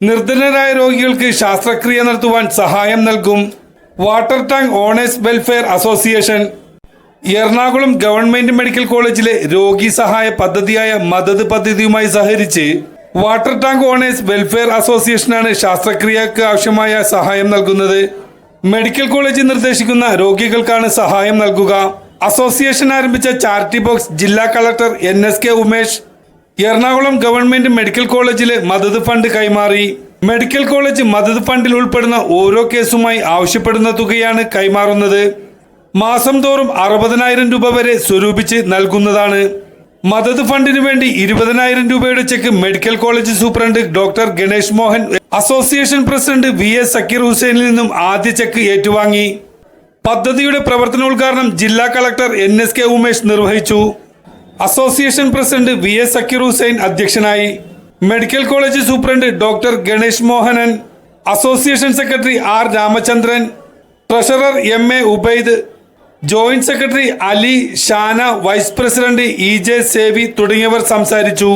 നിർധനരായ രോഗികൾക്ക് ശാസ്ത്രക്രിയ നടത്തുവാൻ സഹായം നൽകും water tank owners welfare association. Ernakulam government medical കോളേജിലെ രോഗി സഹായ പദ്ധതിയായ മദത് പദ്ധതിയുമായി സഹകരിച്ച് വാട്ടർ ടാങ്ക് ഓണേഴ്സ് വെൽഫെയർ അസോസിയേഷനാണ് ശസ്ത്രക്രിയക്ക് ആവശ്യമായ സഹായം നൽകുന്നത്. മെഡിക്കൽ കോളേജ് നിർദ്ദേശിക്കുന്ന രോഗികൾക്കാണ് സഹായം നൽകുക. അസോസിയേഷൻ ആരംഭിച്ച ചാരിറ്റി ബോക്സ് ജില്ലാ collector N S K Umesh Ernakulam government medical കോളേജിലെ മദത് ഫണ്ട് കൈമാറി. മെഡിക്കൽ കോളേജ് മദത് ഫണ്ടിൽ ഉൾപ്പെടുന്ന ഓരോ കേസുമായി ആവശ്യപ്പെടുന്ന തുകയാണ് കൈമാറുന്നത്. മാസം തോറും അറുപതിനായിരം രൂപ വരെ സ്വരൂപിച്ച് നൽകുന്നതാണ്. മദത് ഫണ്ടിന് വേണ്ടി ഇരുപതിനായിരം രൂപയുടെ cheque medical college superintendent doctor Ganesh Mohan association president V S Sakkeer ഹുസൈനിൽ നിന്നും ആദ്യ ചെക്ക് ഏറ്റുവാങ്ങി. പദ്ധതിയുടെ പ്രവർത്തനോദ്ഘാടനം ജില്ലാ collector N S K Umesh നിർവഹിച്ചു. Association president V S Sakkeer Hussain അധ്യക്ഷനായി medical college superintendent doctor Ganesh Mohanan association secretary R Ramachandran treasurer M A Ubaid joint secretary Ali Shana vice president E J Sevi തുടങ്ങിയവർ സംസാരിച്ചു.